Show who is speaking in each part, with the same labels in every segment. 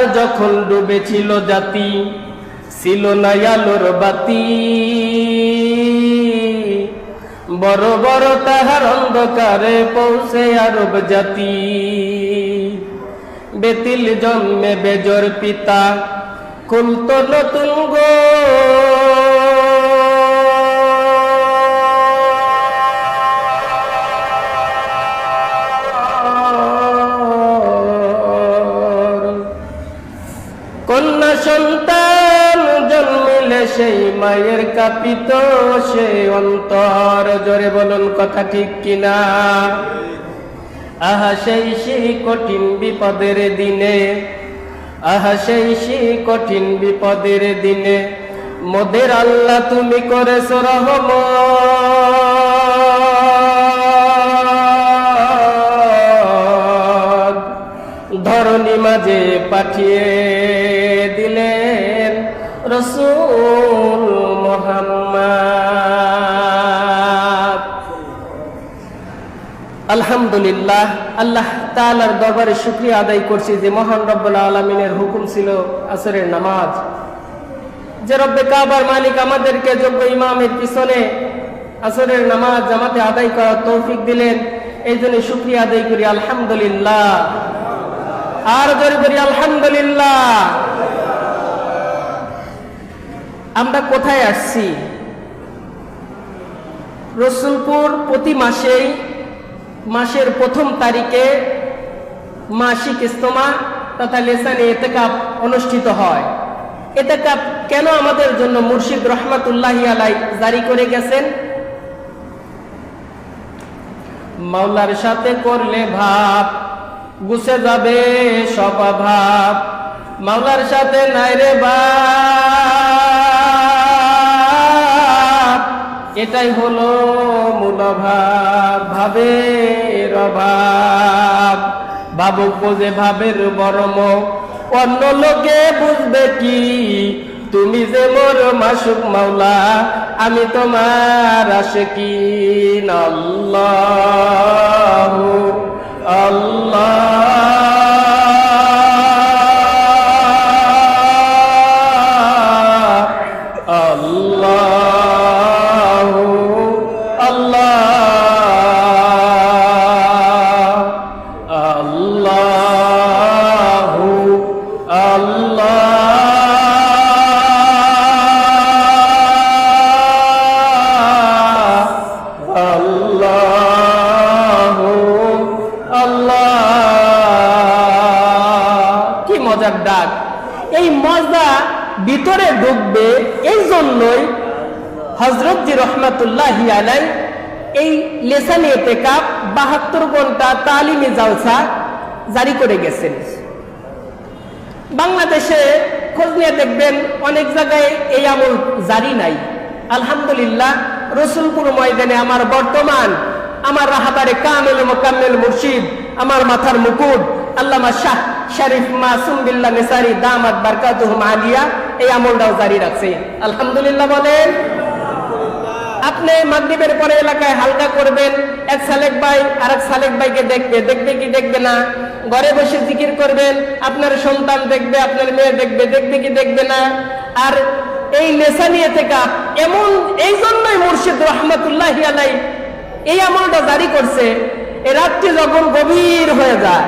Speaker 1: আধার যখন ডুবেছিল জাতি, ছিল না আলোর বাতি। বড় বড় তাহার অন্ধকারে পৌঁছে আরব জাতি। বেতিল জন্মে বেজর পিতা কুলত নতুন গো। সন্তান জন্মিলে সেই মায়ের কাপিত সে অন্তর। জোরে বলুন কথা ঠিক কিনা? আহা সেই সেই কঠিন বিপদের দিনে, আহা সেই সেই কঠিন বিপদের দিনে, মোদের আল্লাহ তুমি করেছ রহমত। ধরণী মাঝে পাঠিয়ে আলহামদুলিল্লাহ, আল্লাহ তালার দরবারে শুক্রিয়া আদায় করছি যে মহান রব্বুল্লাহ আলমিনের হুকুম ছিল আসরের নামাজ। যে রব্বে কাবার মালিক আমাদেরকে যোগ্য ইমামের পিছনে আসরের নামাজ জামাতে আদায় করার তৌফিক দিলেন, এই জন্য শুক্রিয়া আদায় করি, আলহামদুলিল্লাহ। আর জোরে করি আলহামদুলিল্লাহ। আমরা কোথায় আসছি? রসুলপুর প্রতি মাসেই মাসের প্রথম তারিখে মাসিক ইস্তমা তথা লেসানে এতেকাপ অনুষ্ঠিত হয়। এতেকাপ কেন আমাদের জন্য মুর্শিদ রহমাতুল্লাহ আলাই জারি করে গেছেন? মাওলার সাথে করলে ভাব, গুছে যাবে সব ভাব মাওলার সাথে নাই রে বাপ এটাই হলো মূলভাব ভাবের অভাব। ভাবুক বোঝে ভাবের মরম, অন্য লোকে বুঝবে কি? তুমি যে মোর মাসুক মাওলা, আমি তোমার আশকি আল্লাহ আল্লাহ। ঢুকবে এই জন্যই হজরত জি রহমাতুল্লাহ আলাই এই লেসানে এতেকাপ বাহাত্তর ঘণ্টা তালিমি জালসা জারি করে গেছেন। বাংলাদেশে খোঁজ নিয়ে দেখবেন অনেক জায়গায় এই আমল জারি নাই। আলহামদুলিল্লাহ, রসুলপুর ময়দানে আমার বর্তমান, আমার রাহাবারে কামেল মোকাম্মেল মুর্শিদ, আমার মাথার মুকুট, আল্লামা শাহ শরীফ মাসুম বিল্লাহ নেসারি দামাত বারকাতুহুম আলিয়া এই আমলটাও জারি রাখছে। আলহামদুলিল্লাহ বলেন, আপনি মাগরিবের পরে এলাকায় হালকা করবেন, এক সালেক ভাই আর এক সালেক ভাইকে দেখবে দেখবে কি দেখবে না? ঘরে বসে জিকির করবেন, আপনার সন্তান দেখবে, আপনার মেয়ে দেখবে দেখবে কি দেখবে না? আর এই লেসানিয়ে থেকে এমন, এই জন্যই মুর্শিদ রহমতুল্লাহ আলাই এই আমলটা জারি করছে এই রাত্রি যখন গভীর হয়ে যায়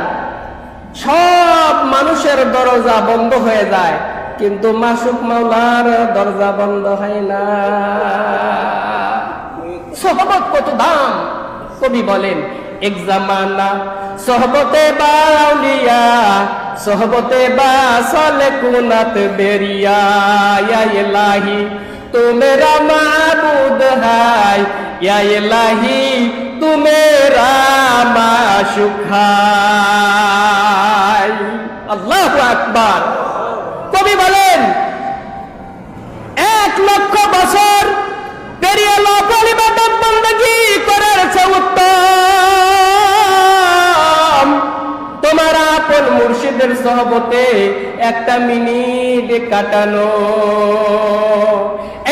Speaker 1: সব মানুষের দরজা বন্ধ হয়ে যায়, কিন্তু মাসুক মাওলার দরজা বন্ধ হয় না। সহবত কত দাম, কবি বলেন, এক জামানা সহবতে বাউলিয়া সহবতে বা সলে কুনাত বেরিয়া ইলাহি তো মেরা মাবুদ হাই ইলাহি মেরা মাশুক হাই আকবার। কবি বলেন, এক লক্ষ বছর পেরিয়ে লোক ইবাদত বন্দী করেছে উত্তম। তোমার আপন মুর্শিদের সহবতে একটা মিনিট কাটানো।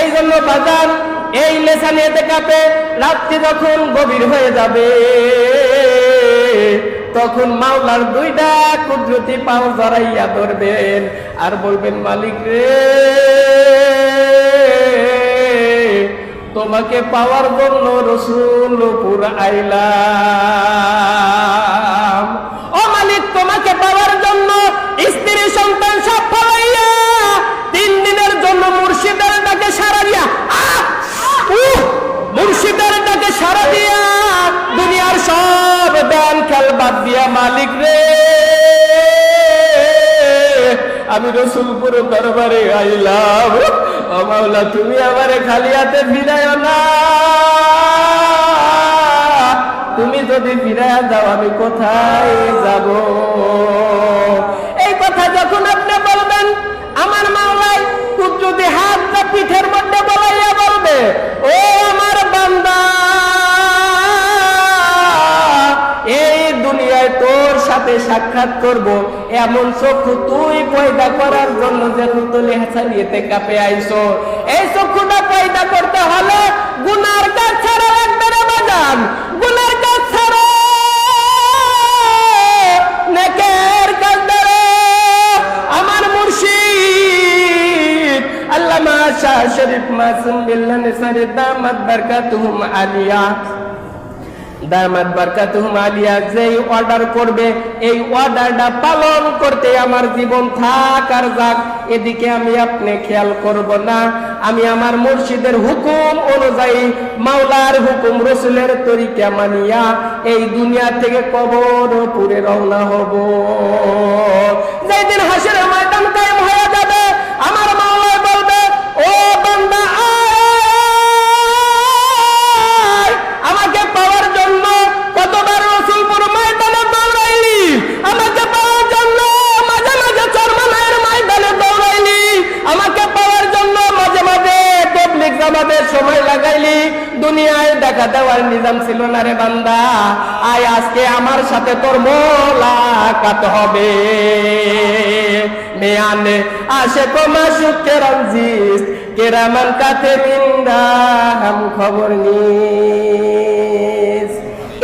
Speaker 1: এই জন্য বাজার এই লেসানে কাপে রাত্রি যখন গভীর হয়ে যাবে, তখন মাওলার দুইটা কুদরতি পাও জড়াইয়া ধরবেন। আর বলবেন, মালিক রে, তোমাকে পাওয়ার জন্য রসুলপুর আইলাম মালিক রে। আমি রসুলপুর দরবারে আইলাম। ও মাওলা, তুমি আমারে খালি হাতে ফিরায় না। তুমি যদি ফিরায় যাও, আমি কোথায় যাব? এই কথা যখন আপনি বলবেন, আমার মাওলাই কুদ্রুতি হাতটা পিঠের মধ্যে সাক্ষাৎ করব। এমন চক্ষু তুই পয়দা করার জন্য যে তুলে হাসানিয়েতে কাপে আইসো এই চক্ষুটা পয়দা করতে হলে গুনার কাজ ছাড়া লাগবে না বাজান। গুনার কাজ ছাড়া নেকের কাজ ধরো আমার মুর্শিদ আল্লামা শাহ শরীফ মাসুম বিল্লাহ সারি দামাত বারকাতুহুম আলিয়া। আলিয়া, যেই অর্ডার করবে, এই অর্ডারটা পালন করতে আমার জীবন যাক, এদিকে আমি আপনি খেয়াল করব না। আমি আমার হুকুম অনুযায়ী, মাওলার হুকুম, রসুলের তরিকা মানিয়া এই দুনিয়া থেকে কবর পুরে রওনা হব। দেখা দেওয়ার নিজাম ছিল না রে বান্দা। আয় আজকে আমার সাথে তোর মোলাকাত হবে। মেয়ানে আসে কমা সুখে রঞ্জিস কেরামান কাতে মিন্দা হাম খবর নিস।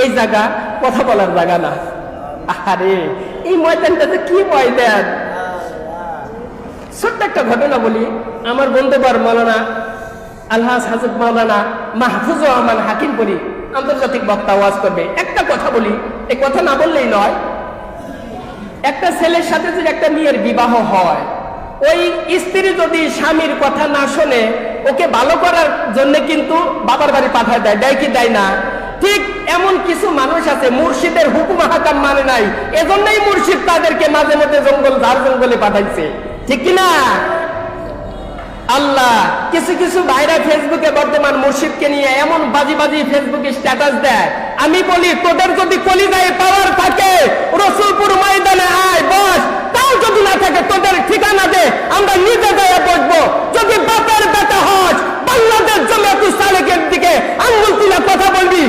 Speaker 1: এই জায়গা কথা বলার জায়গা না। আরে এই ময়দানটা ময়দানটাতে কি ময়দান? ছোট্ট একটা ঘটনা বলি। আমার বন্ধু বার মৌলানা আলহাজ হাজত মৌলানা মাহফুজ রহমান হাকিমপুরি আন্তর্জাতিক বক্তা ওয়াজ করবে। একটা কথা বলি এই কথা না বললেই নয়, একটা ছেলের সাথে যদি একটা মেয়ের বিবাহ হয়, ওই স্ত্রী যদি স্বামীর কথা না শোনে, ওকে ভালো করার জন্য কিন্তু বাবার বাড়ি পাঠায় দেয় দেয় কি দেয় না? ঠিক এমন কিছু মানুষ আছে, মুর্শিদের হুকুম হাকাম মানে নাই, এজন্যই মুর্শিদ তাদেরকে মাঝে মধ্যে জঙ্গল, ঝাড় জঙ্গলে পাঠাইছে। ঠিক কিনা? আল্লাহ, কিছু কিছু বাইরা ফেসবুকে বর্তমান মুর্শিদকে নিয়ে এমন বাজি বাজি ফেসবুকে স্ট্যাটাস দেয়। আমি বলি, তোদের যদি কলিজায় পাওয়ার থাকে, রসুলপুর ময়দানে আয়, বস। তাও যদি না থাকে, তোদের ঠিকানা দে, আমরা নিজে গায়ে বসবো। যদি বাপের বেটা হস, বাংলাদেশ জমিয়াতুল সালেকের দিকে আঙ্গুল তুলে কথা বলবি